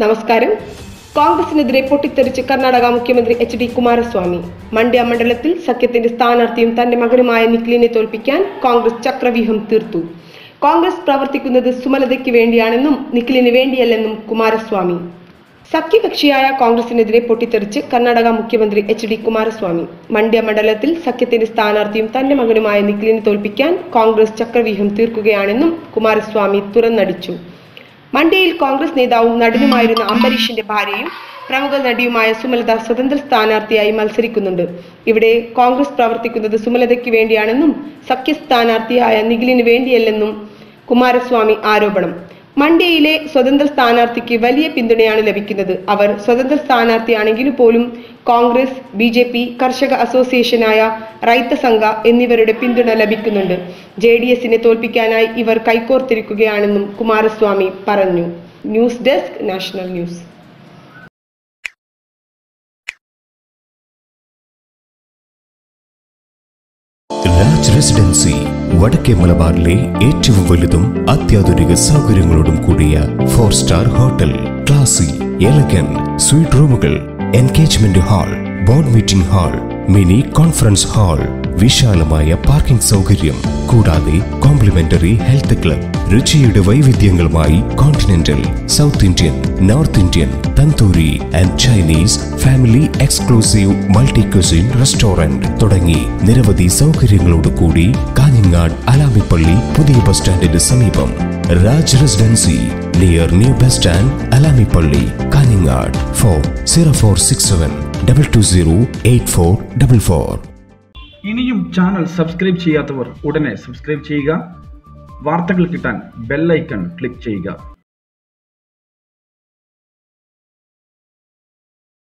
നമസ്കാരം. കോൺഗ്രസിനെതിരെ പൊട്ടിത്തെറിച്ച് കർണാടക മുഖ്യമന്ത്രി എച്ച് ഡി കുമാരസ്വാമി. മണ്ഡ്യ മണ്ഡലത്തിൽ സഖ്യത്തിന്റെ സ്ഥാനാർത്ഥിയും തന്റെ മകനുമായ നിഖിലിനെ തോൽപ്പിക്കാൻ കോൺഗ്രസ് ചക്രവ്യൂഹം തീർത്തു. കോൺഗ്രസ് പ്രവർത്തിക്കുന്നത് സുമലതയ്ക്ക് വേണ്ടിയാണെന്നും നിഖിലിന് വേണ്ടിയല്ലെന്നും കുമാരസ്വാമി. സഖ്യകക്ഷിയായ കോൺഗ്രസിനെതിരെ പൊട്ടിത്തെറിച്ച് കർണാടക മുഖ്യമന്ത്രി എച്ച് ഡി കുമാരസ്വാമി. മണ്ഡ്യ മണ്ഡലത്തിൽ സഖ്യത്തിന്റെ സ്ഥാനാർത്ഥിയും തന്റെ മകനുമായ നിഖിലിനെ തോൽപ്പിക്കാൻ കോൺഗ്രസ് ചക്രവ്യൂഹം തീർക്കുകയാണെന്നും കുമാരസ്വാമി തുറന്നടിച്ചു. മണ്ഡ്യയിൽ കോൺഗ്രസ് നേതാവും നടനുമായിരുന്ന അംബരീഷിന്റെ ഭാര്യയും പ്രമുഖ നടിയുമായ സുമലത സ്വതന്ത്ര സ്ഥാനാർത്ഥിയായി മത്സരിക്കുന്നുണ്ട്. ഇവിടെ കോൺഗ്രസ് പ്രവർത്തിക്കുന്നത് സുമലതയ്ക്ക് വേണ്ടിയാണെന്നും സഖ്യ സ്ഥാനാർത്ഥിയായ നിഖിലിന് വേണ്ടിയല്ലെന്നും കുമാരസ്വാമി ആരോപണം. മണ്ഡ്യയിലെ സ്വതന്ത്ര സ്ഥാനാർത്ഥിക്ക് വലിയ പിന്തുണയാണ് ലഭിക്കുന്നത്. അവർ സ്വതന്ത്ര സ്ഥാനാർത്ഥിയാണെങ്കിലും പോലും കോൺഗ്രസ് ബി ജെ പി കർഷക അസോസിയേഷനായ റൈത്ത സംഘ എന്നിവരുടെ പിന്തുണ ലഭിക്കുന്നുണ്ട്. ജെ ഡി എസിനെ തോൽപ്പിക്കാനായി ഇവർ കൈകോർത്തിരിക്കുകയാണെന്നും കുമാരസ്വാമി പറഞ്ഞു. News desk national news. വടക്കേ മലബാറിലെ ഏറ്റവും വലുതും അത്യാധുനിക സൗകര്യങ്ങളോടും കൂടിയ four star hotel classy elegant suite റൂമുകൾ engagement hall board meeting hall mini conference hall വിശാലമായ പാർക്കിംഗ് സൗകര്യം കൂടാതെ കോംപ്ലിമെന്ററി ഹെൽത്ത് ക്ലബ് രുചിയുടെ വൈവിധ്യങ്ങളുമായി continental south Indian north Indian tandoori and Chinese family exclusive multi cuisine restaurant തുടങ്ങി നിരവധി സൗകര്യങ്ങളോട് കൂടി കാഞ്ഞങ്ങാട് അലാമിപ്പള്ളി പുതിയ bus സ്റ്റാൻഡിന് സമീപം. Raj residency near new bus stand Alamippally Kanhangad. Four zero four six seven double two zero eight four double four ഇനിയും channel subscribe ചെയ്യാത്തവർ ഉടനെ subscribe ചെയ്യുക. വാർത്തകൾ കിട്ടാൻ ബെല്ലൈക്കൺ ക്ലിക്ക് ചെയ്യുക.